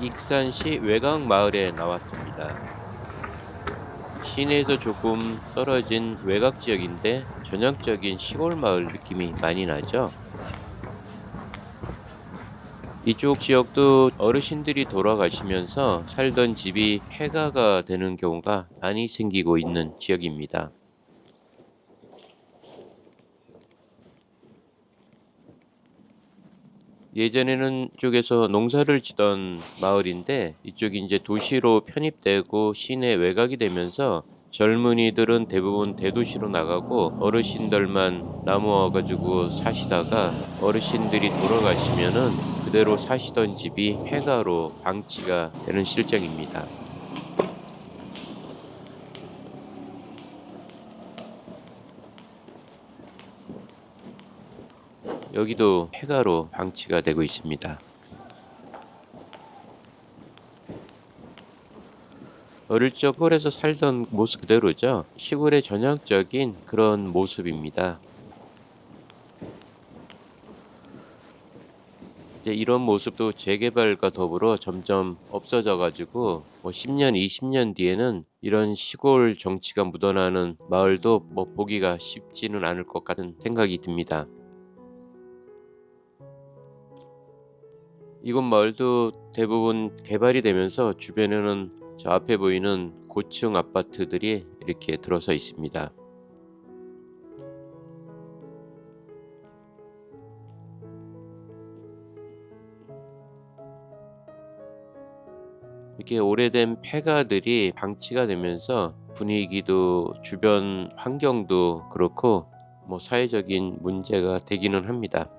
익산시 외곽 마을에 나왔습니다. 시내에서 조금 떨어진 외곽 지역인데 전형적인 시골 마을 느낌이 많이 나죠. 이쪽 지역도 어르신들이 돌아가시면서 살던 집이 폐가가 되는 경우가 많이 생기고 있는 지역입니다. 예전에는 이쪽에서 농사를 지던 마을인데 이쪽이 이제 도시로 편입되고 시내 외곽이 되면서 젊은이들은 대부분 대도시로 나가고 어르신들만 나무 와 가지고 사시다가 어르신들이 돌아가시면은 그대로 사시던 집이 폐가로 방치가 되는 실정입니다. 여기도 폐가로 방치가 되고 있습니다. 어릴 적 시골에서 살던 모습 그대로죠. 시골의 전형적인 그런 모습입니다. 이제 이런 모습도 재개발과 더불어 점점 없어져 가지고 뭐 10년, 20년 뒤에는 이런 시골 정치가 묻어나는 마을도 뭐 보기가 쉽지는 않을 것 같은 생각이 듭니다. 이곳 마을도 대부분 개발이 되면서 주변에는 저 앞에 보이는 고층 아파트들이 이렇게 들어서 있습니다. 이렇게 오래된 폐가들이 방치가 되면서 분위기도 주변 환경도 그렇고 뭐 사회적인 문제가 되기는 합니다.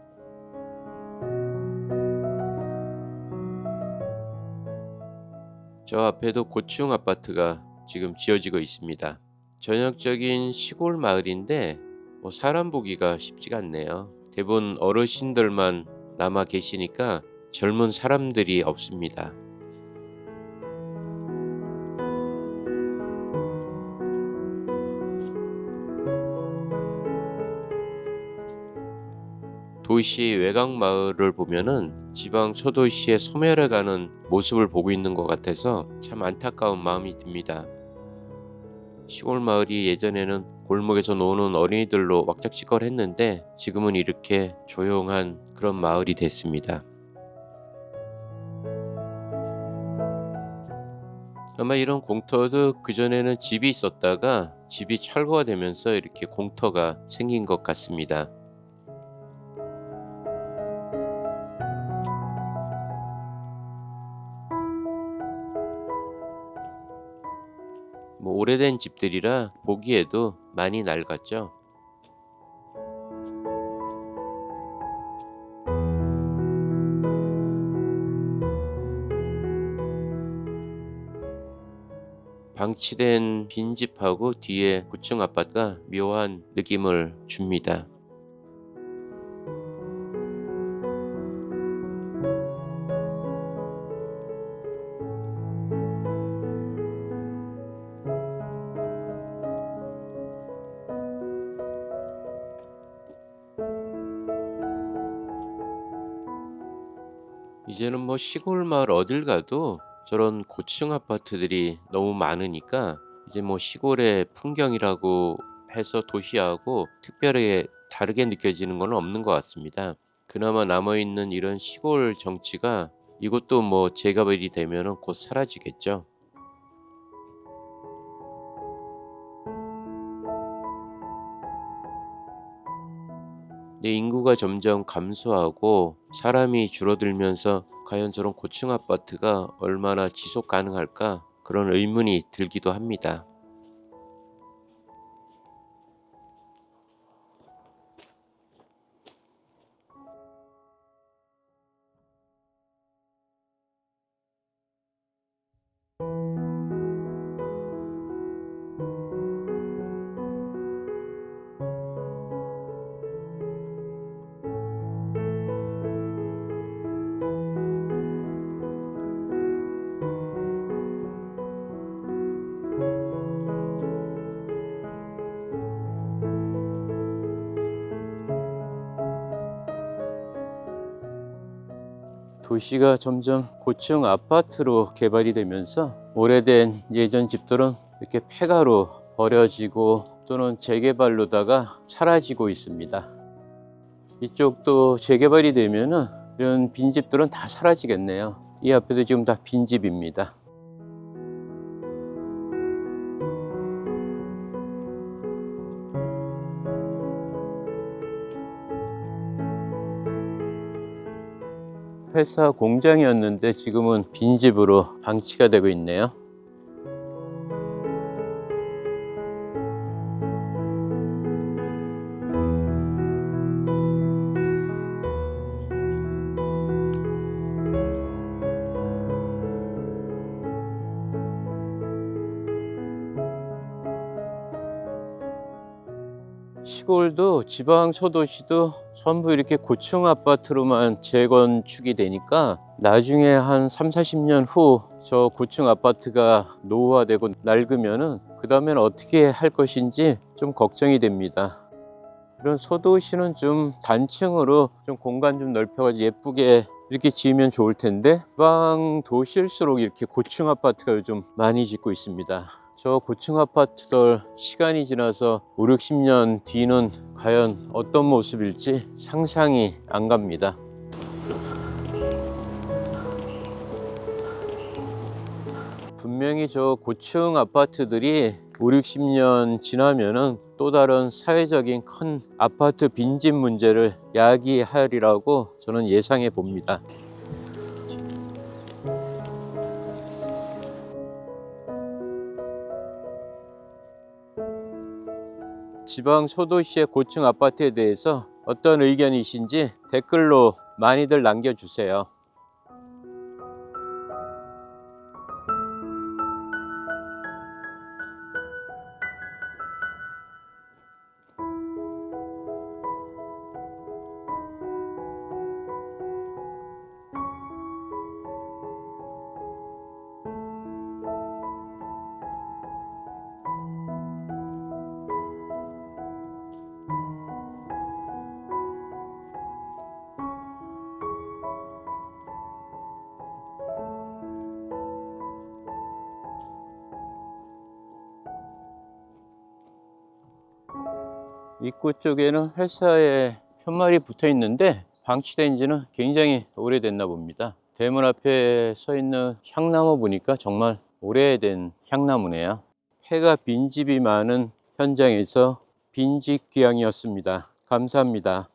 저 앞에도 고층 아파트가 지금 지어지고 있습니다. 전형적인 시골 마을인데 뭐 사람 보기가 쉽지가 않네요. 대부분 어르신들만 남아 계시니까 젊은 사람들이 없습니다. 도시 외곽 마을을 보면은 지방 소도시의 소멸해 가는 모습을 보고 있는 것 같아서 참 안타까운 마음이 듭니다. 시골 마을이 예전에는 골목에서 노는 어린이들로 왁작지껄했는데 지금은 이렇게 조용한 그런 마을이 됐습니다. 아마 이런 공터도 그전에는 집이 있었다가 집이 철거가 되면서 이렇게 공터가 생긴 것 같습니다. 뭐 오래된 집들이라 보기에도 많이 낡았죠. 방치된 빈집하고 뒤에 고층 아파트가 묘한 느낌을 줍니다. 이제는 뭐 시골 마을 어딜 가도 저런 고층 아파트들이 너무 많으니까 이제 뭐 시골의 풍경이라고 해서 도시하고 특별하게 다르게 느껴지는 건 없는 것 같습니다. 그나마 남아있는 이런 시골 정치가 이것도 뭐 재개발이 되면은 곧 사라지겠죠. 인구가 점점 감소하고 사람이 줄어들면서 과연 저런 고층 아파트가 얼마나 지속 가능할까 그런 의문이 들기도 합니다. 도시가 점점 고층 아파트로 개발이 되면서 오래된 예전 집들은 이렇게 폐가로 버려지고 또는 재개발로다가 사라지고 있습니다. 이쪽도 재개발이 되면은 이런 빈집들은 다 사라지겠네요. 이 앞에도 지금 다 빈집입니다. 회사 공장이었는데 지금은 빈집으로 방치가 되고 있네요. 시골도 지방 소도시도 전부 이렇게 고층 아파트로만 재건축이 되니까 나중에 한 3, 40년 후 저 고층 아파트가 노후화되고 낡으면은 그 다음엔 어떻게 할 것인지 좀 걱정이 됩니다. 이런 소도시는 좀 단층으로 좀 공간 좀 넓혀가지고 예쁘게 이렇게 지으면 좋을 텐데 지방 도시일수록 이렇게 고층 아파트가 요즘 많이 짓고 있습니다. 저 고층 아파트들 시간이 지나서 5, 60년 뒤는 과연 어떤 모습일지 상상이 안 갑니다. 분명히 저 고층 아파트들이 5, 60년 지나면은 또 다른 사회적인 큰 아파트 빈집 문제를 야기하리라고 저는 예상해 봅니다. 지방 소도시의 고층 아파트에 대해서 어떤 의견이신지 댓글로 많이들 남겨주세요. 입구 쪽에는 회사의 편말이 붙어 있는데 방치된 지는 굉장히 오래됐나 봅니다. 대문 앞에 서 있는 향나무 보니까 정말 오래된 향나무네요. 폐가 빈집이 많은 현장에서 빈집 귀향이었습니다. 감사합니다.